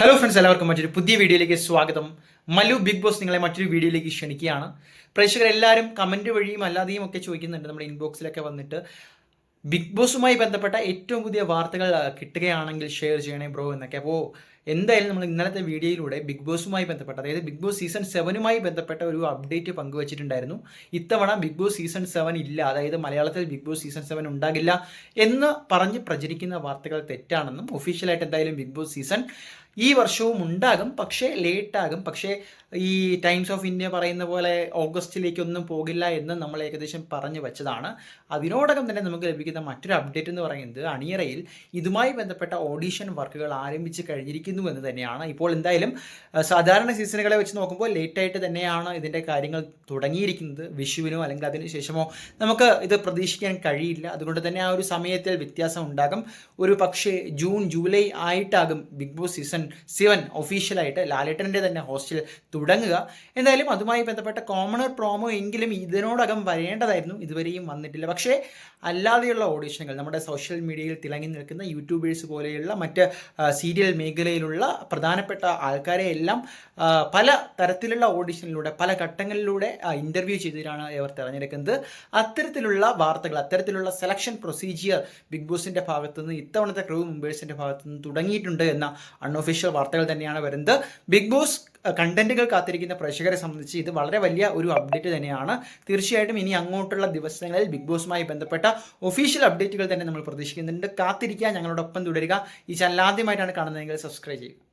Hello friends എല്ലാവർക്കും മറ്റൊരു പുതിയ വീഡിയോയിലേക്ക് സ്വാഗതം. മല്ലു ബിഗ് ബോസ് നിങ്ങളെ മറ്റൊരു വീഡിയോയിലേക്ക് ക്ഷണിക്കുകയാണ്. പ്രേക്ഷകർ എല്ലാവരും കമന്റ് വഴിയും അല്ലാതെയും ഒക്കെ ചോദിക്കുന്നുണ്ട് നമ്മുടെ ഇൻബോക്സിലൊക്കെ വന്നിട്ട്. ബിഗ് ബോസുമായി ബന്ധപ്പെട്ട ഏറ്റവും പുതിയ വാർത്തകൾ കിട്ടുകയാണെങ്കിൽ ഷെയർ ചെയ്യണേ ബ്രോ എന്നൊക്കെ. അപ്പോൾ എന്തായാലും നമ്മൾ ഇന്നലത്തെ വീഡിയോയിലൂടെ ബിഗ് ബോസുമായി ബന്ധപ്പെട്ട അതായത് ബിഗ് ബോസ് സീസൺ സെവനുമായി ബന്ധപ്പെട്ട ഒരു അപ്ഡേറ്റ് പങ്കുവച്ചിട്ടുണ്ടായിരുന്നു. ഇത്തവണ ബിഗ് ബോസ് സീസൺ സെവൻ ഇല്ല അതായത് മലയാളത്തിൽ ബിഗ് ബോസ് സീസൺ സെവൻ ഉണ്ടാകില്ല എന്ന് പറഞ്ഞ് പ്രചരിക്കുന്ന വാർത്തകൾ തെറ്റാണെന്നും ഒഫീഷ്യലായിട്ട് എന്തായാലും ബിഗ് ബോസ് സീസൺ ഈ വർഷവും ഉണ്ടാകും. പക്ഷേ ലേറ്റാകും. പക്ഷേ ഈ ടൈംസ് ഓഫ് ഇന്ത്യ പറയുന്ന പോലെ ഓഗസ്റ്റിലേക്കൊന്നും പോകില്ല എന്ന് നമ്മൾ ഏകദേശം പറഞ്ഞു വെച്ചതാണ്. അതിനോടകം തന്നെ നമുക്ക് ലഭിക്കുന്ന മറ്റൊരു അപ്ഡേറ്റ് എന്ന് പറയുന്നത് അണിയറയിൽ ഇതുമായി ബന്ധപ്പെട്ട ഓഡീഷൻ വർക്കുകൾ ആരംഭിച്ച് കഴിഞ്ഞിരിക്കുന്നു. എന്ന് തന്നെയാണ്. ഇപ്പോൾ എന്തായാലും സാധാരണ സീസണുകളെ വെച്ച് നോക്കുമ്പോൾ ലേറ്റായിട്ട് തന്നെയാണ് ഇതിന്റെ കാര്യങ്ങൾ തുടങ്ങിയിരിക്കുന്നത്. വിഷുവിനോ അല്ലെങ്കിൽ അതിന് ശേഷമോ നമുക്ക് ഇത് പ്രതീക്ഷിക്കാൻ കഴിയില്ല. അതുകൊണ്ട് തന്നെ ആ ഒരു സമയത്തിൽ വ്യത്യാസം ഉണ്ടാകും. ഒരു പക്ഷേ ജൂൺ ജൂലൈ ആയിട്ടാകും ബിഗ് ബോസ് സീസൺ സെവൻ ഒഫീഷ്യലായിട്ട് ലാലേട്ടന്റെ തന്നെ ഹോസ്റ്റൽ തുടങ്ങുക. എന്തായാലും അതുമായി ബന്ധപ്പെട്ട കോമണർ പ്രോമോ എങ്കിലും ഇതിനോടകം വരേണ്ടതായിരുന്നു. ഇതുവരെയും വന്നിട്ടില്ല. പക്ഷേ അല്ലാതെയുള്ള ഓഡീഷനുകൾ നമ്മുടെ സോഷ്യൽ മീഡിയയിൽ തിളങ്ങി നിൽക്കുന്ന യൂട്യൂബേഴ്സ് പോലെയുള്ള മറ്റ് സീരിയൽ സീരിയൽ മേഖലയിലുള്ള പ്രധാനപ്പെട്ട ആൾക്കാരെ എല്ലാം പല തരത്തിലുള്ള ഓഡിഷനിലൂടെ പല ഘട്ടങ്ങളിലൂടെ ഇന്റർവ്യൂ ചെയ്തിട്ടാണ് ഇവർ തിരഞ്ഞെടുക്കുന്നത്. അത്തരത്തിലുള്ള വാർത്തകൾ അത്തരത്തിലുള്ള സെലക്ഷൻ പ്രൊസീജിയർ ബിഗ് ബോസിന്റെ ഭാഗത്തുനിന്ന് ഇത്തവണത്തെ ക്രൂ മെമ്പേഴ്സിന്റെ ഭാഗത്തുനിന്ന് തുടങ്ങിയിട്ടുണ്ട് എന്ന അൺഒഫീഷ്യൽ വാർത്തകൾ തന്നെയാണ് വരുന്നത്. ബിഗ് ബോസ് കണ്ടന്റുകൾ കാത്തിരിക്കുന്ന പ്രേക്ഷകരെ സംബന്ധിച്ച് ഇത് വളരെ വലിയ ഒരു അപ്ഡേറ്റ് തന്നെയാണ്. തീർച്ചയായിട്ടും ഇനി അങ്ങോട്ടുള്ള ദിവസങ്ങളിൽ ബിഗ് ബോസുമായി ബന്ധപ്പെട്ട ഒഫീഷ്യൽ അപ്ഡേറ്റുകൾ തന്നെ നമ്മൾ പ്രതീക്ഷിക്കുന്നുണ്ട്. കാത്തിരിക്കുക ഞങ്ങളോടൊപ്പം തുടരുക. ഈ ചാനൽ ആദ്യമായിട്ടാണ് കാണുന്നതെങ്കിൽ സബ്സ്ക്രൈബ് ചെയ്യുക.